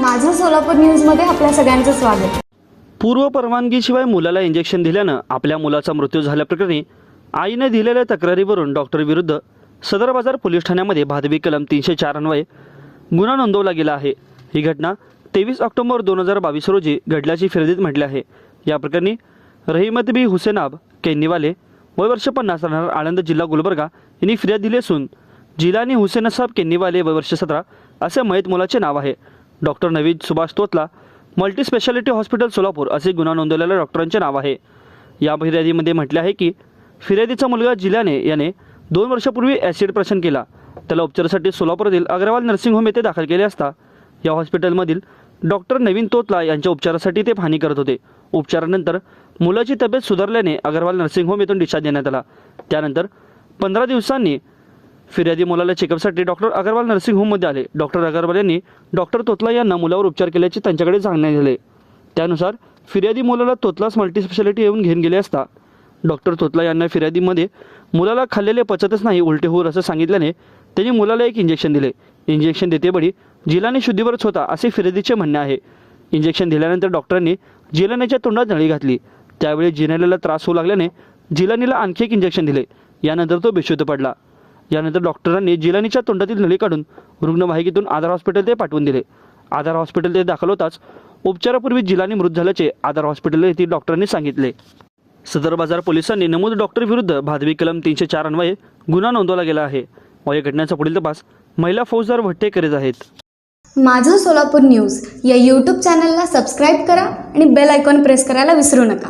माझं सोलापूर न्यूजमध्ये आपल्या सगळ्यांचं स्वागत. पूर्व परवानगीशिवाय मुलाला इंजेक्शन दिल्यानं आपल्या मुलाचा मृत्यू झाल्याप्रकरणी आईने दिलेल्या तक्रारीवरून डॉक्टर विरुद्ध सदर बाजार पोलीस ठाण्यामध्ये भादवी कलम तीनशे चार अन्वये गुन्हा नोंदवला गेला आहे. ही घटना तेवीस ऑक्टोबर दोन हजार बावीस रोजी घडल्याची फिर्यादीत म्हटले आहे. या प्रकरणी रहिमत बी हुसेनाब केन्नीवाले वय वर्ष पन्नास राहणार आळंद जिल्हा गुलबर्गा यांनी फिर्याद दिली असून जिलानी हुसेनसाब केन्नीवाले वय वर्ष सतरा असे मयत मुलाचे नाव आहे. Doctor Naveed Subhash Totla multi speciality hospital Solapur असे गुन्हा नोंदवलेल्या डॉक्टरांचे नाव आहे. या फिर्यादीमध्ये म्हटले आहे की फिर्यादीचा मुलगा जिल्ह्याने याने दोन वर्षापूर्वी ॲसिड प्रशन केला. त्याला उपचारासाठी सोलापूरातील अग्रवाल नर्सिंग होम येथे दाखल केले असता या हॉस्पिटलमधील डॉक्टर नवीन तोतला यांच्या उपचारासाठी ते पाहणी करत होते. उपचारानंतर मुलाची तब्येत सुधारल्याने अग्रवाल नर्सिंग होम येथून डिस्चार्ज देण्यात आला. त्यानंतर पंधरा दिवसांनी फिर्यादी मुलाला चेकअपसाठी डॉक्टर अगरवाल नर्सिंग होममध्ये आले. डॉक्टर अगरवाल यांनी डॉक्टर तोतला यांना मुलावर उपचार केल्याचे त्यांच्याकडे सांगण्यात आले. त्यानुसार फिर्यादी मुलाला तोतलाच मल्टीस्पेशालिटी येऊन घेऊन गेले असता डॉक्टर तोतला यांना फिर्यादीमध्ये मुलाला खाल्लेले पचतच नाही उलटे होऊर असं सांगितल्याने त्यांनी मुलाला एक इंजेक्शन दिले. इंजेक्शन देतेबडी जिलाने शुद्धीवरच होता असे फिर्यादीचे म्हणणे आहे. इंजेक्शन दिल्यानंतर डॉक्टरांनी जिलानीच्या तोंडात नळी घातली. त्यावेळी जिनानीला त्रास होऊ लागल्याने जिलानीला आणखी एक इंजेक्शन दिले. यानंतर तो बेशुद्ध पडला. यानंतर डॉक्टरांनी जिलानीच्या तोंडातील नळी काढून रुग्णवाहिकेतून आधार हॉस्पिटल ते पाठवून दिले. आधार हॉस्पिटल ते दाखल होताच उपचारापूर्वी जिलानी मृत झाल्याचे आधार हॉस्पिटल येथील डॉक्टरांनी सांगितले. सदर बाजार पोलिसांनी नमूद डॉक्टर विरुद्ध भादवी कलम तीनशे चार अन्वये गुन्हा नोंदवला गेला आहे व या घटनेचा पुढील तपास महिला फौजदार भट्टे करीत आहेत. माझं सोलापूर न्यूज या यूट्यूब चॅनलला सबस्क्राईब करा आणि बेल आयकॉन प्रेस करायला विसरू नका.